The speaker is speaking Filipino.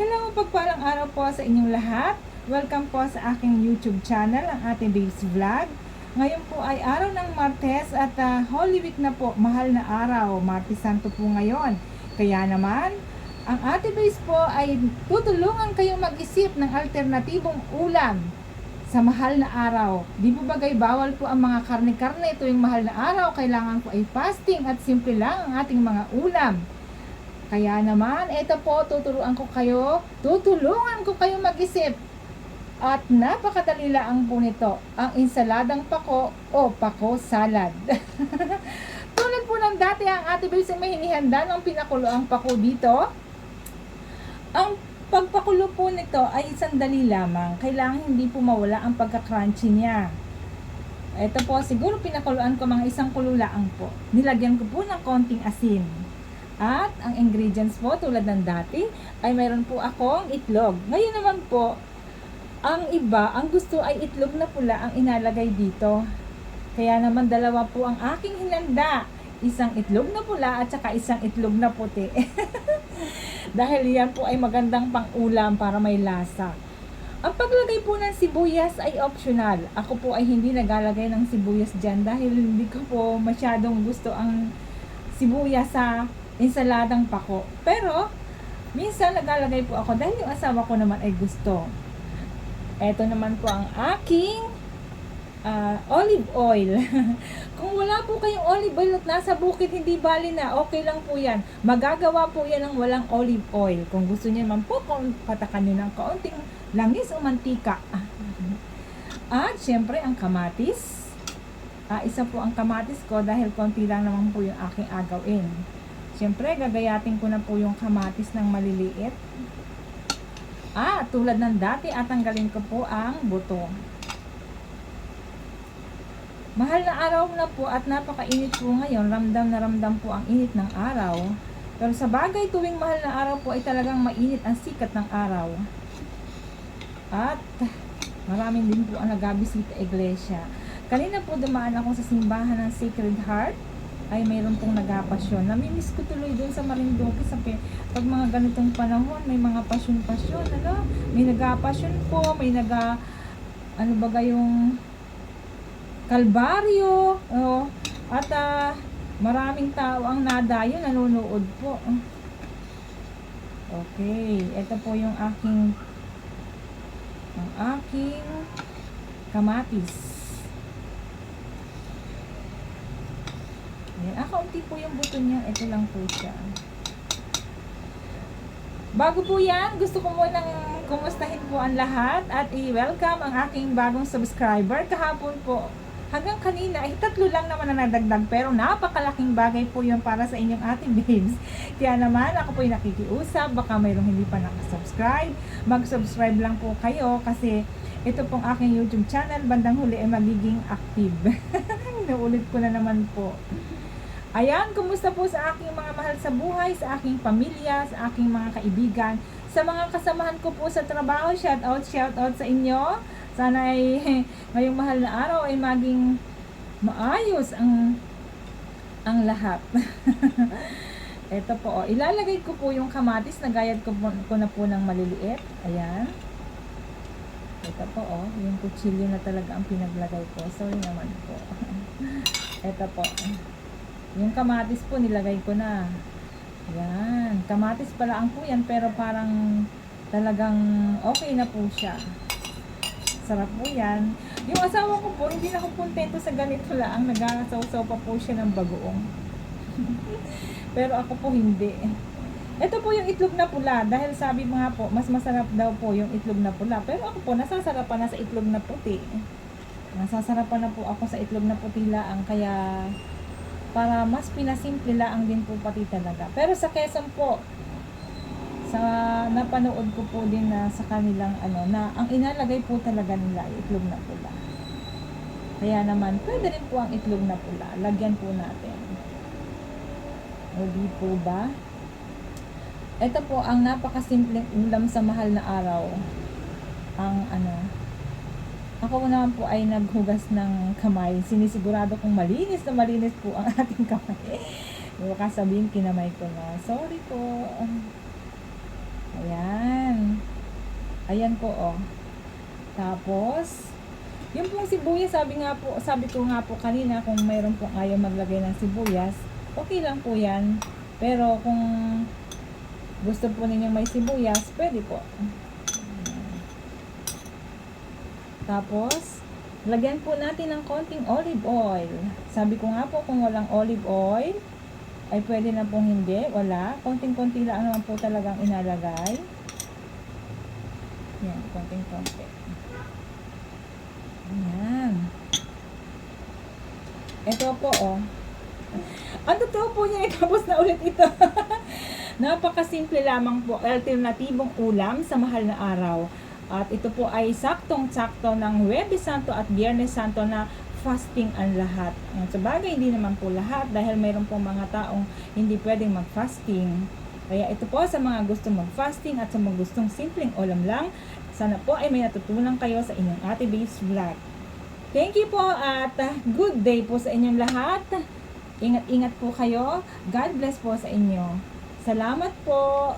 Hello, pagpalang araw po sa inyong lahat. Welcome po sa aking YouTube channel, ang Ate Babes Vlog. Ngayon po ay araw ng Martes at ah, Holy Week na po, mahal na araw. Martes Santo po ngayon. Kaya naman, ang Ate Babes po ay tutulungan kayong mag-isip ng alternatibong ulam sa mahal na araw. Di po bagay bawal po ang mga karne-karne tuwing mahal na araw. Kailangan po ay fasting at simple lang ang ating mga ulam. Kaya naman, ito po, tuturuan ko kayo, tutulungan ko kayo mag-isip. At napakadali lang po nito, ang insaladang pako o pako salad. Tulad po ng dati ang ate Babes ay may hinihanda ng pinakulo ang pako dito. Ang pagpakulo po nito ay sandali lamang. Kailangan hindi po mawala ang pagka-crunchy niya. Ito po, siguro pinakuluan ko mga isang kululaan po. Nilagyan ko po ng konting asin. At ang ingredients po tulad ng dati ay mayroon po akong itlog. Ngayon naman po, ang iba, ang gusto ay itlog na pula ang inalagay dito. Kaya naman dalawa po ang aking hinanda. Isang itlog na pula at saka isang itlog na puti. Dahil yan po ay magandang pang-ulam para may lasa. Ang paglagay po ng sibuyas ay optional. Ako po ay hindi naglalagay ng sibuyas dyan dahil hindi ko po masyadong gusto ang sibuyas sa insaladang pako. Pero, minsan naglalagay po ako dahil yung asawa ko naman ay gusto. Ito naman po ang aking ah, olive oil. Kung wala po kayong olive oil at nasa bukid, hindi bali na, okay lang po yan. Magagawa po yan ng walang olive oil. Kung gusto niyo naman po, kung patakan nyo ng kaunting langis o mantika. At, syempre, ang kamatis. Ah, isa po ang kamatis ko dahil konti lang naman po yung aking agawin. Siyempre, gagayatin ko na po yung kamatis ng maliliit. Ah, tulad ng dati, at tanggalin ko po ang buto. Mahal na araw na po at napakainit po ngayon. Ramdam na ramdam po ang init ng araw. Pero sa bagay tuwing mahal na araw po ay talagang mainit ang sikat ng araw. At maraming din po ang nagabisita iglesia. Kanina po dumaan ako sa simbahan ng Sacred Heart ay mayroon pong nagapasyon. Namimiss ko tuloy doon sa Marinduque sa pag mga ganitong panahon, may mga pasyon-pasyon, ano? May nagapasyon po, may naga ano ba yung kalbaryo, oh, at ah, maraming tao ang nadayo, nanonood po. Okay, ito po yung aking ang aking kamatis. Ayan. Ah, kaunti po yung buto niya. Ito lang po siya. Bago po yan, gusto ko munang kumustahin po ang lahat at i-welcome ang aking bagong subscriber. Kahapon po, hanggang kanina, ay tatlo lang naman na nadagdag pero napakalaking bagay po yun para sa inyong ating babes. Kaya naman, ako po yung nakikiusap, baka mayroong hindi pa nakasubscribe. Mag-subscribe lang po kayo kasi ito pong aking YouTube channel, bandang huli ay magiging active. Naulit ko na naman po. Ayan, kumusta po sa aking mga mahal sa buhay, sa aking pamilya, sa aking mga kaibigan, sa mga kasamahan ko po sa trabaho, shout out, shout out sa inyo. Sana ay ngayong mahal na araw ay maging maayos ang ang lahat. Ito po, oh, ilalagay ko po yung kamatis, nagayad ko, po, ko na po ng maliliit. Ayan. Ito po, oh, yung kutsilyo na talaga ang pinaglagay ko. Sorry naman po. Ito po. Yung kamatis po, nilagay ko na. Yan. Kamatis pala ang po yan, pero parang talagang okay na po siya. Sarap po yan. Yung asawa ko po, hindi na ako kontento sa ganito lang. Nagasaw-saw pa po siya ng bagoong. pero ako po hindi. Ito po yung itlog na pula. Dahil sabi mga po, mas masarap daw po yung itlog na pula. Pero ako po, nasasarapan na sa itlog na puti. Nasasarapan na po ako sa itlog na puti lang. Kaya para mas pinasimple lang din po pati talaga. Pero sa Quezon po, sa napanood ko po din na sa kanilang ano, na ang inalagay po talaga nila ay itlog na pula. Kaya naman, pwede rin po ang itlog na pula. Lagyan po natin. O di po ba? Ito po ang napakasimpleng ulam sa mahal na araw. Ang ano, ako naman po ay naghugas ng kamay. Sinisigurado kong malinis na malinis po ang ating kamay. Baka sabihin kinamay ko na. Sorry po. Ayan. Ayan po, oh. Tapos, yung pong sibuyas, sabi nga po, sabi ko nga po kanina, kung mayroon pong ayaw maglagay ng sibuyas, okay lang po yan. Pero kung gusto po ninyo may sibuyas, pwede po. Tapos, lagyan po natin ng konting olive oil. Sabi ko nga po, kung walang olive oil, ay pwede na pong hindi. Wala. Konting-konti lang naman po talagang inalagay. Yan, konting-konti. Ayan. Ito po, oh. Ang totoo po niya, tapos na ulit ito. Napakasimple lamang po, alternatibong ulam sa mahal na araw. At ito po ay saktong-sakto ng Huwebes Santo at Biyernes Santo na fasting ang lahat. Sa bagay, hindi naman po lahat dahil mayroon po mga taong hindi pwedeng mag-fasting. Kaya ito po sa mga gustong mag-fasting at sa mga gustong simpleng ulam lang, sana po ay may natutunan kayo sa inyong Ate Babes Vlog. Thank you po at good day po sa inyong lahat. Ingat-ingat po kayo. God bless po sa inyo. Salamat po.